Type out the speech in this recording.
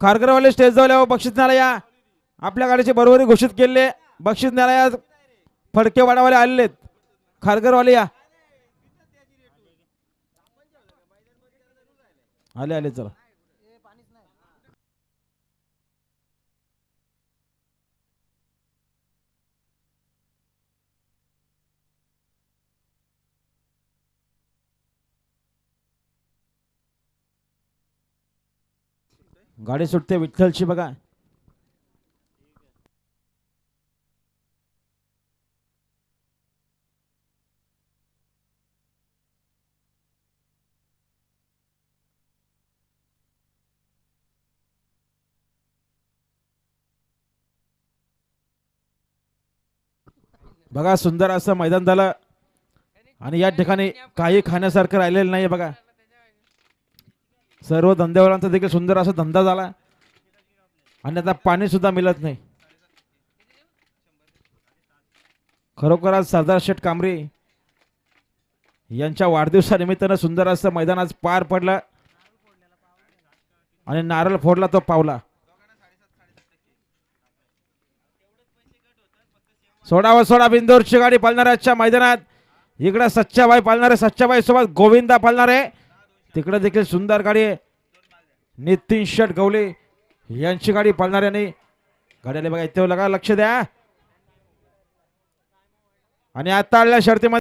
खारघरवाले stage जवळ बक्षीस न्यायालया आपल्या गाडीचे बरोबरी घोषित केले. बक्षीस न्यायालयात फडके वाडावाले आलेले आहेत. खारघरवाले या. आले आले चला. गाडी सुटते विठ्ठलची बघा. बघा सुंदर असं मैदान झालं. आणि या ठिकाणी काही खाण्यासारखं राहिलेलं नाही बघा. सर्व धंदेवाल्यांचा देखील सुंदर असा धंदा झाला. आणि आता पाणी सुद्धा मिळत नाही. खरोखर आज सरदार शेठ कांबरे यांच्या वाढदिवसानिमित्तानं सुंदर असं मैदान आज पार पडलं आणि नारळ फोडला तो पावला. सोडावा सोडा बिंदोरची गाडी पालणाऱ्याच्या मैदानात. इकडे सच्चाबाई पालणारे सच्चाबाई सोबत गोविंदा पालणारे. तिकडे देखील सुंदर गाडी आहे. नितीन शेट गवले यांची गाडी पालणाऱ्याने गाड्याला बघा इथे लगा लक्ष द्या. आणि आता आलेल्या शर्तीमध्ये